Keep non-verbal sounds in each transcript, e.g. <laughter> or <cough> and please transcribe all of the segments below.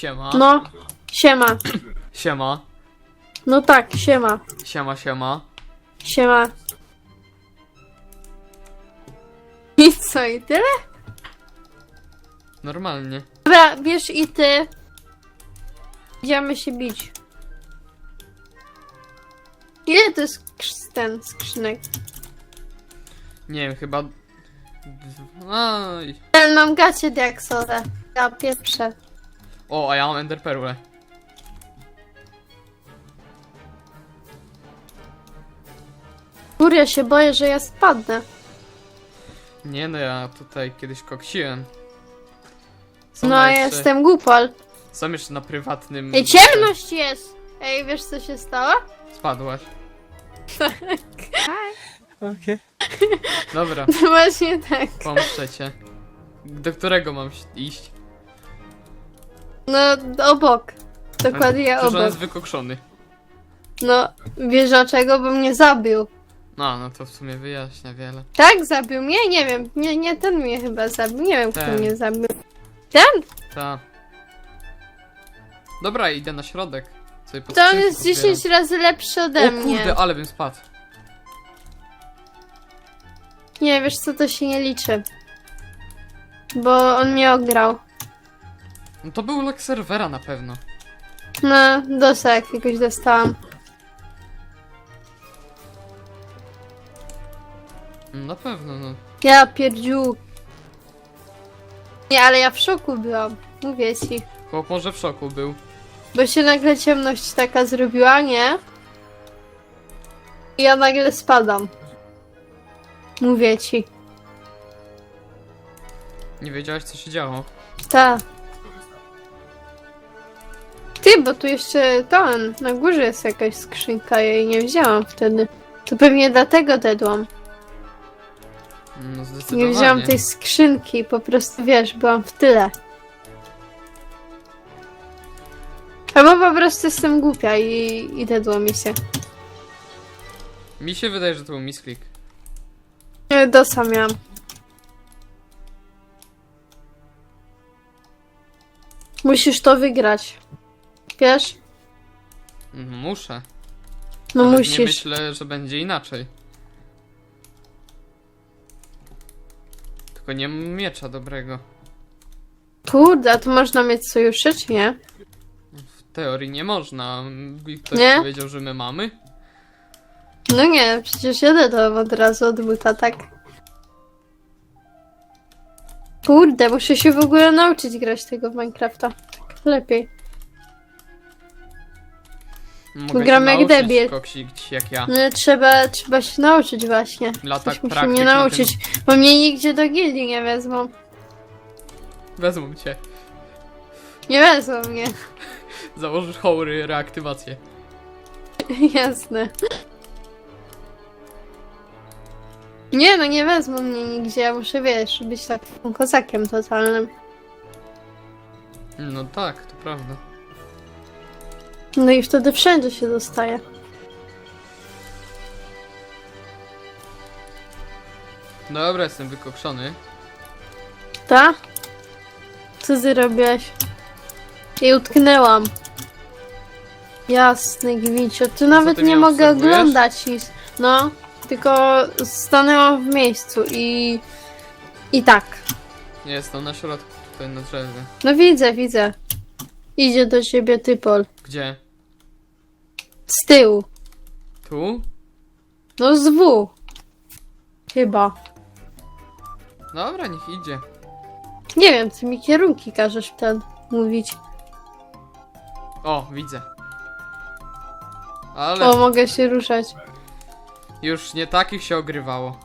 Siema. No, siema. Siema. No tak, siema. Siema, siema. Siema. I co, i tyle? Normalnie. Dobra, bierz i ty. Idziemy się bić. Ile to jest krz- ten skrzynek? Nie wiem, chyba... Aj. Ten mam gacie diaksowe. Ja pieprzę. O, a ja mam enderperłę. Kur, ja się boję, że ja spadnę. Nie no, ja tutaj kiedyś koksiłem. Są No, ja jeszcze, jestem głupol. Są jeszcze na prywatnym... Ej, ciemność jest! Ej, wiesz co się stało? Spadłaś. <laughs> Okej. Dobra, <laughs> Właśnie tak. pomszczę cię. Do którego mam iść? No, obok. Dokładnie Przecież on obok. jest wykokszony. No, wiesz dlaczego? Bo mnie zabił. No, no to w sumie wyjaśnia wiele. Tak, zabił mnie? Nie wiem. Nie, nie ten mnie chyba zabił. Nie wiem, kto Ten. mnie zabił. Ten? Ta. Dobra, idę na środek. Sobie To on jest pozbieram. 10 razy lepszy ode O mnie. kurde, ale bym spadł. Nie, wiesz co, to się nie liczy. Bo on mnie ograł. No to był lag serwera na pewno. No, dosa jakiegoś dostałam. No, Na pewno, no. Ja pierdziu. Nie, ale ja w szoku byłam. Mówię ci. Chłop może w szoku był. Bo się nagle ciemność taka zrobiła, nie? I ja nagle spadam. Mówię ci. Nie wiedziałeś co się działo. Ta. Ty, bo tu jeszcze ten, na górze jest jakaś skrzynka, ja jej nie wzięłam wtedy. To pewnie dlatego dedłam. No Nie zdecydowanie. wzięłam tej skrzynki, po prostu wiesz, byłam w tyle. Albo po prostu jestem głupia i, i dedło mi się. Mi się wydaje, że to był misklik. Nie, Dosa miałam. Musisz to wygrać. Wiesz? Mm, Muszę. No Nie musisz. myślę, że będzie inaczej. Tylko nie mam miecza dobrego. Kurde, a tu można mieć sojuszy, czy nie? W teorii nie można. Ktoś Nie? powiedział, że my mamy. No nie, przecież jedę to od razu od buta, tak? Kurde, muszę się w ogóle nauczyć grać tego w Minecrafta. Tak lepiej. Mogę Gram się jak nauczyć debil. koksić jak ja. No trzeba, trzeba się nauczyć właśnie. Lata Coś muszę praktyki mnie na nauczyć, bo mnie nigdzie do gildii nie wezmą. Wezmą cię. Nie wezmą mnie. <laughs> Założysz hołry reaktywację. <laughs> Jasne. Nie no, nie wezmą mnie nigdzie, ja muszę, wiesz, być takim kozakiem totalnym. No tak, to prawda. No i wtedy wszędzie się dostaje. Dobra, jestem wykokszony. Ta? Co ty robiłaś? I utknęłam. Jasny gwincio. Tu nawet ty nie mnie mogę obserwujesz? oglądać nic. No, tylko stanęłam w miejscu i... I tak. Jestem na środku, tutaj na drzewie. No widzę, widzę. Idzie do ciebie typol. Gdzie? Z tyłu. Tu? No z W. Chyba. Dobra, niech idzie. Nie wiem, ty mi kierunki każesz ten mówić. O, widzę. Ale O, mogę się ruszać. już nie takich się ogrywało.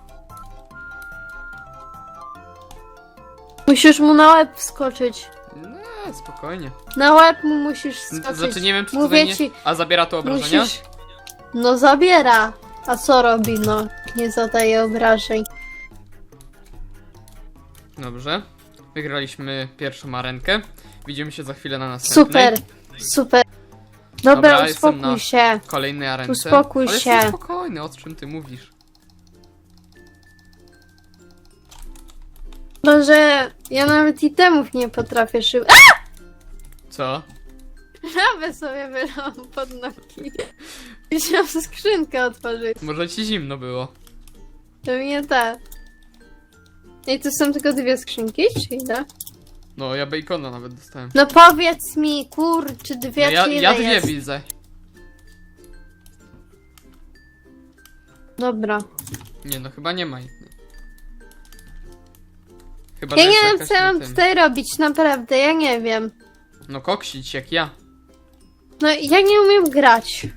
Musisz mu na łeb wskoczyć. Nie, spokojnie. Na łeb mu musisz skoczyć. Znaczy nie wiem, czy Mówię tutaj nie... ci, A zabiera to obrażenia? musisz... No zabiera. A co robi, no? Nie zadaje obrażeń. Dobrze. Wygraliśmy pierwszą arenkę. Widzimy się za chwilę na następnej. Super, super. Dobra, Dobra, jestem uspokój na- się. Kolejnej arence. Uspokój Ale się. jestem spokojny, o czym ty mówisz? Może ja nawet i temów nie potrafię szybko. Co? Lawę sobie wylałam pod nogi. I chciałam skrzynkę otworzyć. Może ci zimno było. Pewnie tak. I tu są tylko dwie skrzynki, czy ile? No, ja bacona nawet dostałem. No powiedz mi, kur, czy dwie, No ja, czy ile ja dwie jest? widzę. Dobra. Nie no, chyba nie ma innej. Chyba Ja nie jest wiem, jakaś co ja na mam tym. tutaj robić, naprawdę, ja nie wiem. No koksić jak ja. No, ja nie umiem grać.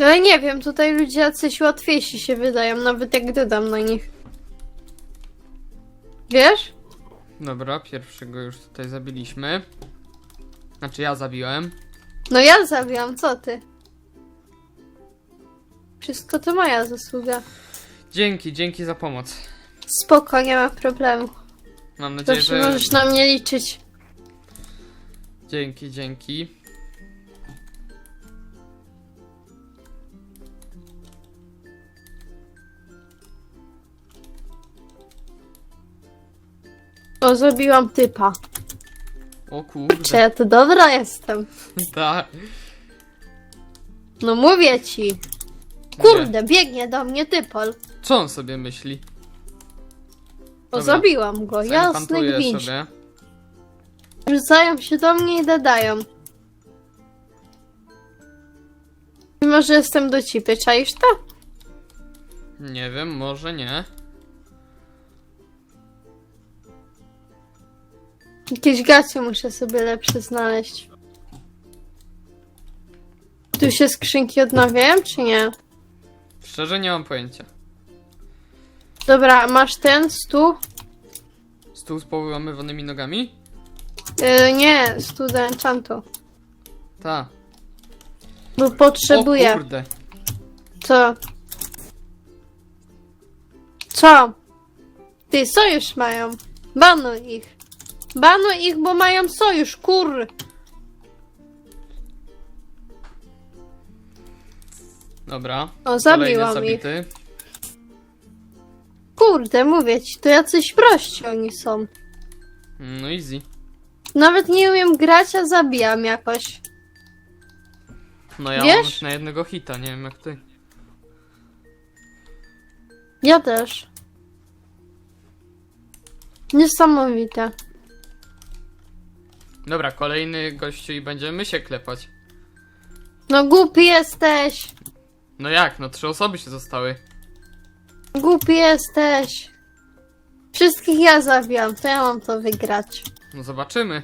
Ale nie wiem, tutaj ludzie jacyś łatwiejsi się wydają, nawet jak dodam na nich. Wiesz? Dobra, pierwszego już tutaj zabiliśmy. Znaczy ja zabiłem. No ja zabiłam, co ty? Wszystko to moja zasługa. Dzięki, dzięki za pomoc. Spoko, nie ma problemu. Mam nadzieję, Zawsze że... możesz na mnie liczyć. Dzięki, dzięki. O, zabiłam typa. O Czy kurde. ja to dobra jestem? <laughs> Tak. No mówię ci. Kurde, biegnie do mnie typol. Co on sobie myśli? O, Dobra. zabiłam go, jasny Zainfantuję gwint. sobie. Rzucają się do mnie i dodają. Mimo, że jestem do cipy, czaisz to? Nie wiem, może nie. Jakieś gacie muszę sobie lepsze znaleźć. Tu się skrzynki odnawiają, czy nie? Szczerze nie mam pojęcia. Dobra, masz ten stół? Stół z połamywanymi nogami? Yy, nie, stół do enchantu. Ta. Bo O potrzebuję. kurde. Co? Co? Ty, sojusz mają. Banuj ich. Banuj ich, bo mają sojusz, kur. Dobra. O, Kolejny zabiłam ich. zabity. Kurde, mówię ci, to jacyś prości oni są. No easy. Nawet nie umiem grać, a zabijam jakoś. No ja Wiesz? mam już na jednego hita, nie wiem jak ty. Ja też. Niesamowite. Dobra, kolejny gościu i będziemy się klepać. No głupi jesteś. No jak, no trzy osoby się zostały. Głupi jesteś. Wszystkich ja zabijam, to ja mam to wygrać. No zobaczymy.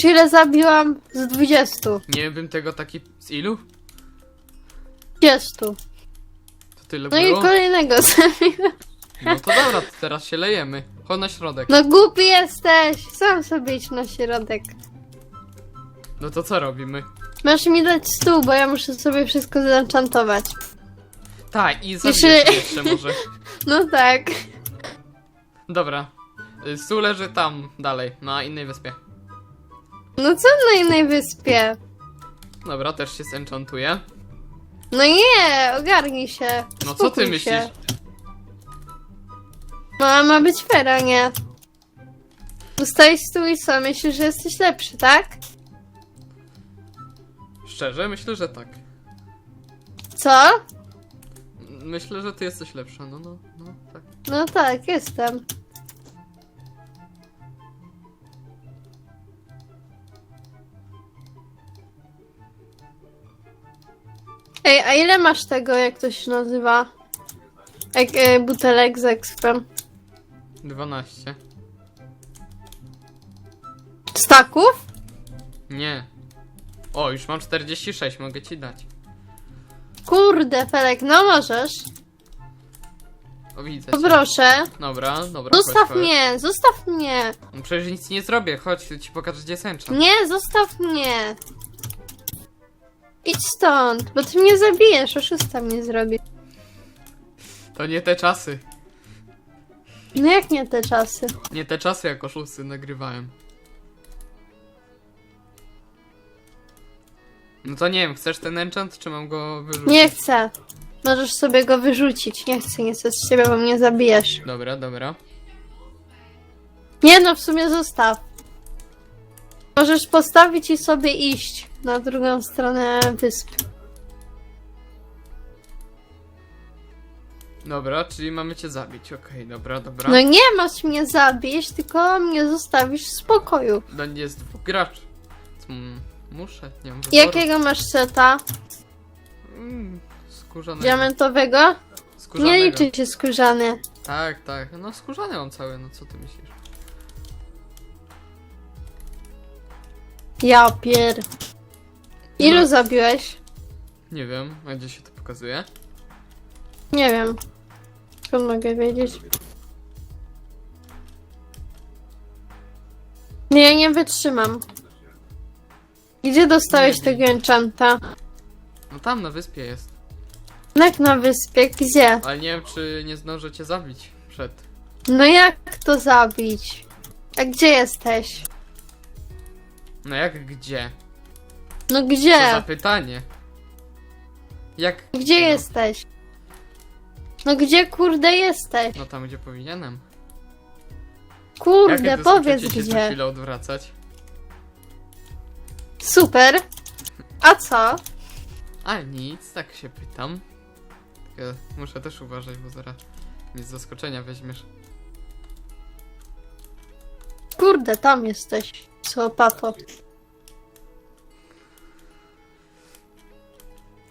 Czy ile zabiłam? Z 20. Nie bym tego taki... Z ilu? 30. To tyle No i było? kolejnego <laughs> zabiłam. No to dobra, to teraz się lejemy. Chodź na środek. No głupi jesteś. Sam sobie idź na środek. No to co robimy? Masz mi dać stół, bo ja muszę sobie wszystko zenchantować. Tak, i Jeszcze- zabijesz jeszcze może. <laughs> No tak. Dobra. Y, Stół leży tam dalej, na innej wyspie. No co na innej wyspie? Dobra, też się zenchantuje. No nie, ogarnij się. No co ty myślisz? Się. No, ma być fair, a nie. Dostałeś stół i co? Myślisz, że jesteś lepszy, tak? Szczerze, myślę, że tak. Co? Myślę, że ty jesteś lepsza, no, no, no, tak. No tak, jestem. Ej, a ile masz tego, jak to się nazywa? Jak e, butelek z ekspem? 12. Staków? Nie. O, już mam 46, mogę ci dać. Kurde, Felek, no możesz. O, widzę cię. Poproszę. Dobra, dobra. Zostaw chodź, chodź. mnie, zostaw mnie. No przecież nic nie zrobię, chodź, ci pokażę gdzie sęcza. Nie, zostaw mnie. Idź stąd, bo ty mnie zabijesz, oszusta mnie zrobi. To nie te czasy. No jak nie te czasy? Nie te czasy, jak oszusty nagrywałem. No to nie wiem, chcesz ten enchant, czy mam go wyrzucić? Nie chcę. Możesz sobie go wyrzucić. Nie chcę, nie chcę z ciebie, bo mnie zabijesz. Dobra, dobra. Nie no, w sumie zostaw. Możesz postawić i sobie iść na drugą stronę wyspy. Dobra, czyli mamy cię zabić. Okej, dobra, dobra. No nie masz mnie zabić, tylko mnie zostawisz w spokoju. No nie jest dwóch graczy. Mm, Muszę, nie mam wyboru. Jakiego masz seta? Mm, skórzanego. Diamentowego? Skórzanego. Nie liczy się skórzany. Tak, tak. No skórzany on cały, no co ty myślisz? Ja pier... Ilu No. zabiłeś? Nie wiem, a gdzie się to pokazuje? Nie wiem. Skąd mogę wiedzieć? Nie, nie wytrzymam. Gdzie dostałeś tego enchanta? No tam na wyspie jest. Jak na wyspie? Gdzie? Ale nie wiem, czy nie zdążę cię zabić przed. No jak to zabić? A gdzie jesteś? No jak gdzie? No za gdzie? pytanie? Jak? Gdzie no, jesteś? No gdzie kurde jesteś? No tam, gdzie powinienem. Kurde, Jakie to powiedz się co gdzie. chwilę odwracać? Super. A co? A nic, tak się pytam. Tylko muszę też uważać, bo zaraz mnie z zaskoczenia weźmiesz. Kurde, tam jesteś. Co, papo?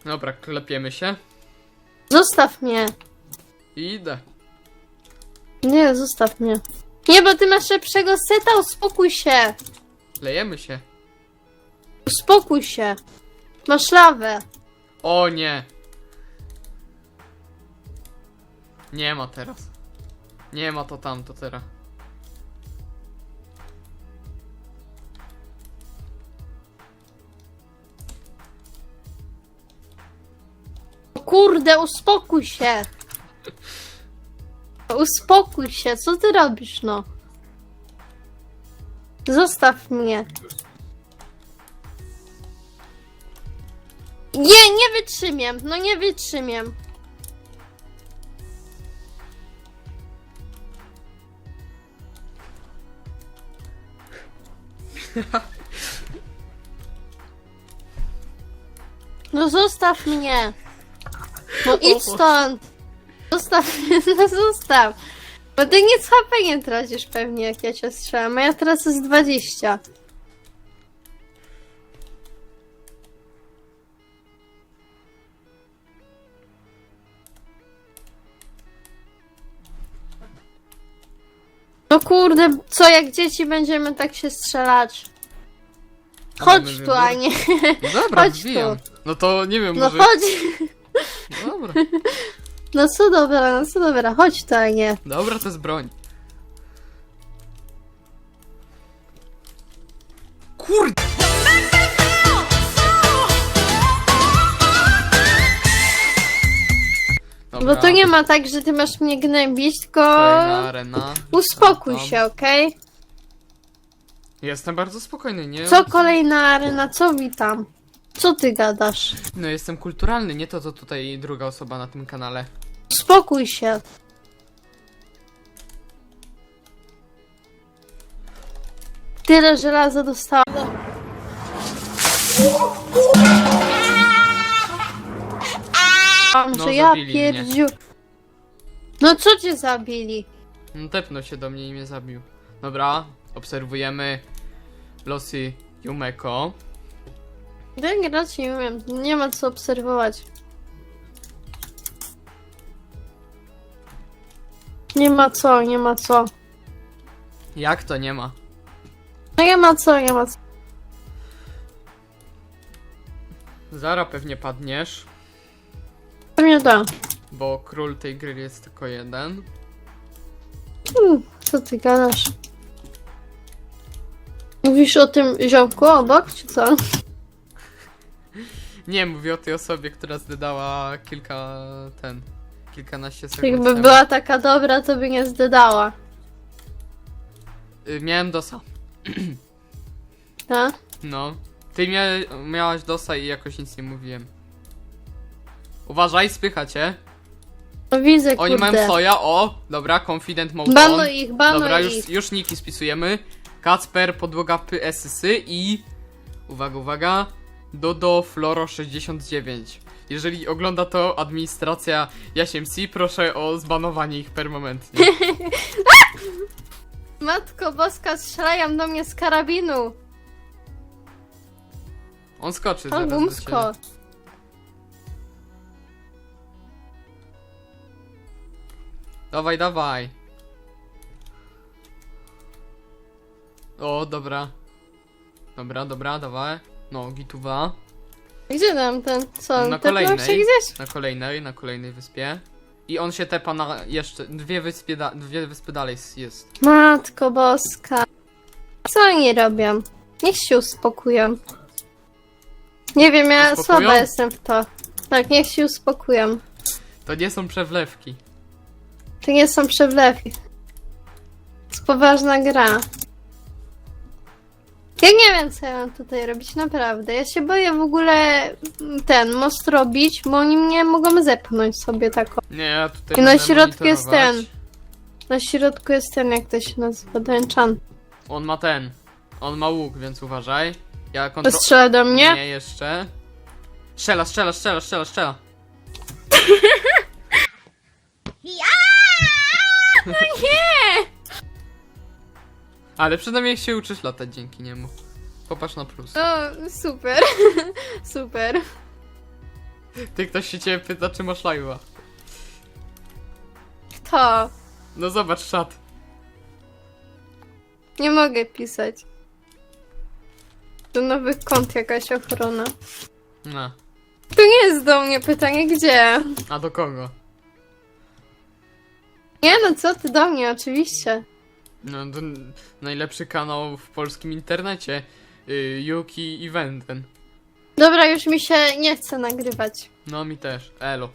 Dobra, klepiemy się Zostaw mnie. idę. Nie, zostaw mnie. Nie, bo ty masz lepszego seta, uspokój się. Lejemy się. Uspokój się. Masz lawę. O nie! Nie ma teraz. Nie ma to tamto teraz. Kurde, uspokój się. Uspokój się, co ty robisz, no? Zostaw mnie. Nie, nie wytrzymiem, no nie wytrzymiem. No zostaw mnie. No <laughs> idź stąd. Zostaw, <laughs> no zostaw. Bo ty nic HP nie tracisz pewnie jak ja cię strzelam, a ja teraz jest 20. No kurde, co jak dzieci będziemy tak się strzelać? A Chodź tu, wybór? a nie. No dobra, Chodź tu. wbijam. No to nie wiem, No może... chodź. No dobra. No co dobra, no co dobra, chodź tu, a nie. Dobra, to jest broń. Dobra, Bo to nie ma tak, że ty masz mnie gnębić, tylko kolejna arena. uspokój Tam, tam. się, okej? Jestem bardzo spokojny, nie? Co kolejna arena, co witam? Co ty gadasz? No jestem kulturalny, nie to co tutaj druga osoba na tym kanale. Uspokój się. Tyle żelaza dostałam. No, że ja zabili mnie. pierdziu. No co cię zabili? No tepnął się do mnie i mnie zabił. Dobra, obserwujemy losy Yumeko. Ten grać nie umiem, nie ma co obserwować. Nie ma co, nie ma co. Jak to nie ma? No nie ma co, nie ma co. Zara pewnie padniesz, Pewnie da. bo król tej gry jest tylko jeden. Hmm, co ty gadasz? Mówisz o tym ziomku obok, czy co? <laughs> Nie, mówię o tej osobie, która zdedała kilka, ten, kilkanaście sekund Jakby temu. była taka dobra, to by nie zdedała. Y, Miałem dosa. Tak? No. Ty mia miałaś dosa i jakoś nic nie mówiłem. Uważaj, spychacie. No widzę, Oni kurde. mają soja, o, dobra, confident mode on. Banuj ich, banuj Dobra, ich. już, już niki spisujemy. Kacper, podłoga PSSy i... Uwaga, uwaga. Dodo Floro 69. Jeżeli ogląda to administracja JasiemC, proszę o zbanowanie ich permanentnie. <laughs> Matko boska, strzelają do mnie z karabinu. On skoczy zaraz do ciebie. Dawaj, dawaj. O, dobra. Dobra, dobra, dawaj. No, gituwa. Gdzie tam ten? Co? Na kolejnej. gdzieś? Na kolejnej, na kolejnej wyspie. I on się tepa na jeszcze dwie wyspy, da, dwie wyspy dalej jest. Matko boska. Co oni robią? Niech się uspokoją. Nie wiem, ja Uspokoją? słaba jestem w to. Tak, niech się uspokoją. To nie są przewlewki. To nie są przewlewki. To jest poważna gra. Ja nie wiem, co ja mam tutaj robić, naprawdę. Ja się boję w ogóle mm, ten most robić, bo oni mnie mogą zepchnąć sobie taką. Nie, ja tutaj I na będę środku jest monitorować. Na środku jest ten, jak to się nazywa, dręczan. On ma ten. On ma łuk, więc uważaj. Ja To kontroluję. strzela do mnie? Nie, jeszcze. Strzela, strzela, strzela, strzela, strzela. <laughs> Nie! Ale przynajmniej się uczysz latać dzięki niemu. Popatrz na plus. No, super. <laughs> super. Ty ktoś się ciebie pyta, czy masz live'a. Kto? No zobacz czat. Nie mogę pisać. Do nowych kont jakaś ochrona. No. To nie jest do mnie pytanie, gdzie? A do kogo? Nie no, co ty do mnie, oczywiście. No to n- najlepszy kanał w polskim internecie. Y, Yuki i Wenden. Dobra, już mi się nie chce nagrywać. No mi też. Elo.